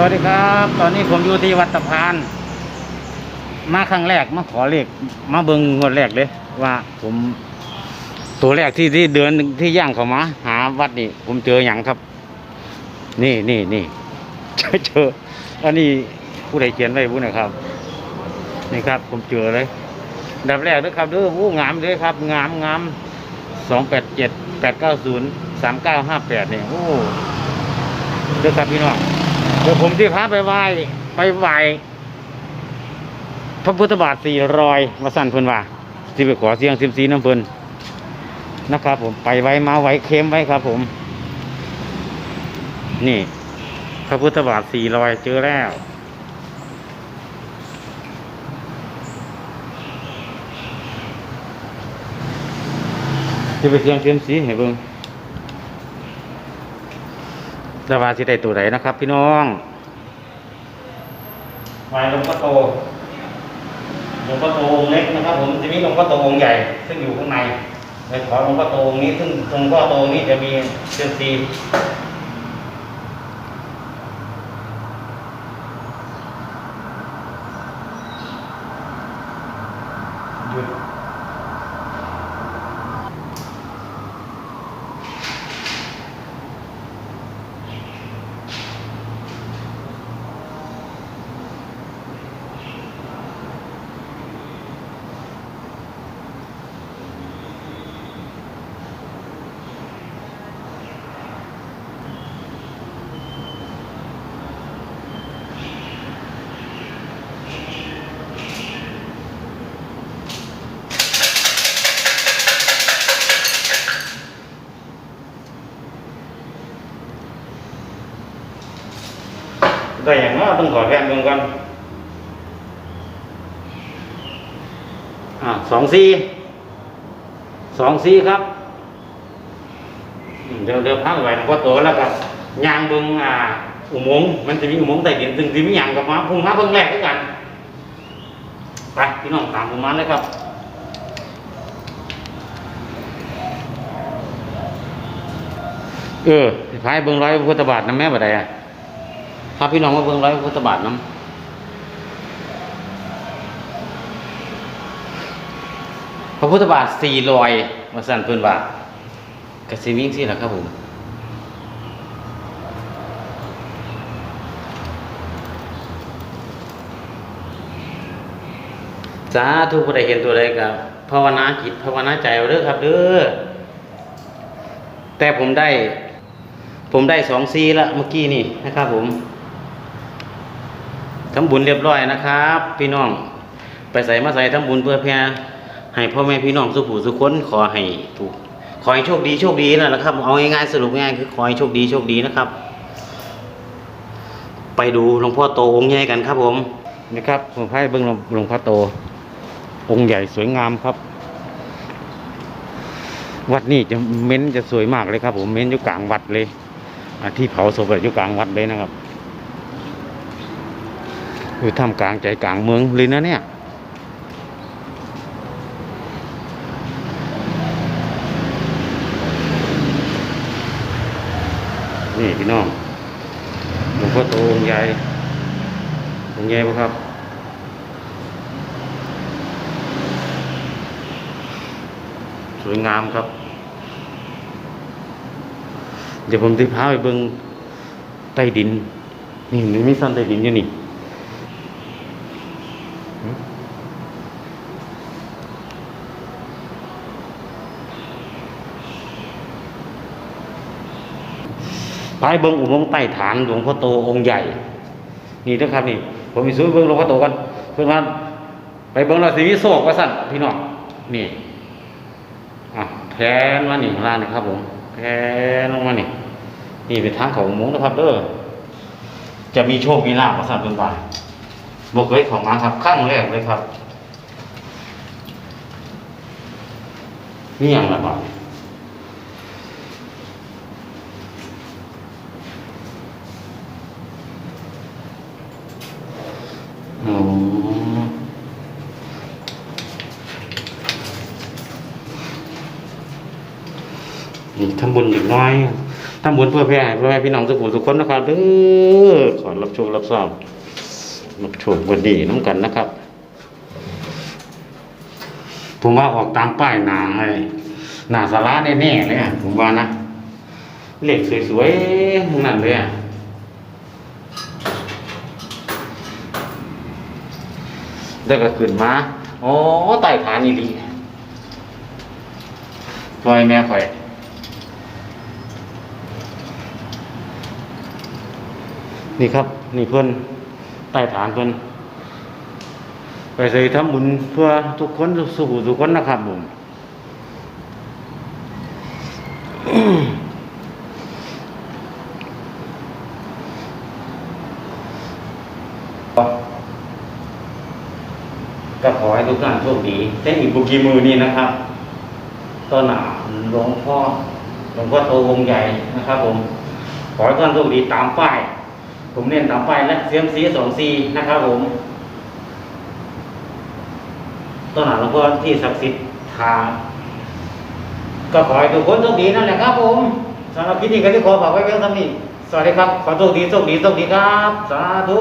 สวัสดีครับ ตอนนี้ผมอยู่ที่วัดตะพาน มาครั้งแรกมาขอเลขมาเบิงงวดแรกเลยว่าผมตัวแรกที่ที่เดินที่ย่างเข้ามา หาวัดนี่ผมเจออย่างครับ นี่นี่นี่เจอเจออันนี้ผู้ใดเขียนไว้ผู้นะครับ นี่ครับ ผมเจอเลยดับแรกนะครับด้อผู้งามเลยครับ งามงามสองแปดเจ็ดแปดเก้าศูนย์สามเก้าห้าแปดเนี่ยโอ้เด้อครับพี่น้อง ดี๋ยวผมที่พาไปไหว้ไปไหว้พระพุทธบาทสี่รอยมาสั่นเพิ่นว่าที่ไปขอเสียงซิมซีน้ำเพิ่นนะครับ ผมไปไว้มาไว้เค็มไว้ครับ ผม นี่ พระพุทธบาทสี่รอยเจอแล้วจะไปเสียงเซียมซีให้เบิ่ง ระวาสิได้ตัวไหนนะครับ พี่น้องวายหลวงพ่อโตหลวงพ่อโตองค์เล็กนะครับ ผมจะมีหลวงพ่อโตองค์ใหญ่ ซึ่งอยู่ข้างในในขอหลวงพ่อโตองค์นี้ซึ่งหลวงพ่อโตองค์นี้จะมีเซียนซี ได้อย่างน้อยต้องขอแรงเมืองกันอ่าสองสี่สองสี่ครับเดี๋ยวเดี๋ยวพักไว้หลวงพ่อโตแล้วกับยางเบิงอ่าอุโมงค์มันจะมีอุโมงค์ใต้ดินซึ่งที่มีอย่างกับมาพุ่งมาเพิ่งแรกด้วยกันไปพี่น้องตามผมมาเลยครับเออพายเบิ่งร้อยพุทธบาทน้ำแม่บ่ได้อะ พาพี่น้องมาเบิ่งร้อยพุทธบาทน้ำพระพุทธบาทสี่รอยมาสั่นเพิ่อนว่ากสิวิ่งสิล่ะครับผมสาธุผู้ใดเห็นตัวใดก็ภาวนาจิตภาวนาใจเอาเด้อครับเด้อแต่ผมได้ ผมได้สองซีล้วเมื่อกี้นี่นะครับผม ทำบุญเรียบร้อยนะครับ พี่น้อง ไปใส่มาใส่ทำบุญเพื่อแพ่ให้พ่อแม่พี่น้องสุขูสุขคนขอให้ถูกขอให้โชคดีโชคดีนั่นแหละครับ เอาง่ายๆสรุปง่ายคือขอให้โชคดีโชคดีนะครับ ไปดูหลวงพ่อโตองค์ใหญ่กันครับผมนะครับผมให้เบิ้งหลวงหลวงพ่อโต องค์ใหญ่สวยงามครับ วัดนี้จะเม้นจะสวยมากเลยครับ ผมเม้นอยู่กลางวัดเลยอที่เผาศพอยู่กลางวัดเลยนะครับ อยู่ท่ามกลางใจกลางเมืองเลยนะเนี่ยนี่พี่น้องหลวงพ่อโตองค์ใหญ่องค์ใหญ่ปะครับสวยงามครับ เดี๋ยวผมจะพาไปเบิ่งใต้ดิน นี่มันมีสันใต้ดินอยู่นี่ ไปเบิ่งอุโมงค์ใต้ฐานหลวงพ่อโตองค์ใหญ่ นี่นะครับนี่ ผมมีซื้อเบิ่งหลวงพ่อโตกันเพื่อนว่าไปเบิ่งเราสิมีโศกว่าสั่นพี่น้องนี่อะแทนมานี่ข้างล่างนี่ครับผมแทนลงมานี่นี่เป็นทางเขาอุโมงค์นะครับเด้อจะมีโชคมีลาภมาสั่นเป็นบ่ายบอกเคยของมาครับขั้งแรกเลยครับนี่อย่างละบ่าย นี่ทำบุญอีกน้อยทำบุญเพื่อแผ่ให้พ่อแม่พี่น้องทุกคนทุกคนนะครับเด้อขอรับชครับทราบรับชควันดีน้ำกันนะครับ ผมว่าออกตามป้ายหนาไอ้หนาสาระแน่ๆเลยอะผมว่านะเหล็กสวยๆทั้งนั้นเลยอะแล้วก็ขึ้นมาโอ้ไต่ฐานอีหลีลอยแม่ข่อย นี่ครับ นี่เพื่อนใต้ฐานเพื่อนไปใส่ทำบุญเพื่อทุกคนสู่ทุกคนนะครับผมก็ขอให้ทุกท่านโชคดีเช่นอีกบุกีมือนี้นะครับต้นหนาหลวงพ่อหลวงพ่อโตวงใหญ่นะครับผม ขอให้ท่านโชคดีตามป้าย ผมเน้นตามป้ายและเสียมซีสองซีนะครับผมต้นหนาหลวงพ่อที่ศักดิ์สิทธิ์ทางก็ขอให้ทุกคนโชคดีนั่นแหละครับผมสำหรับคลิปนี้ก็ที่ขอฝากไว้เพียงเท่านี้สวัสดีครับ ขอโชคดีโชคดีโชคดีครับ สาธุ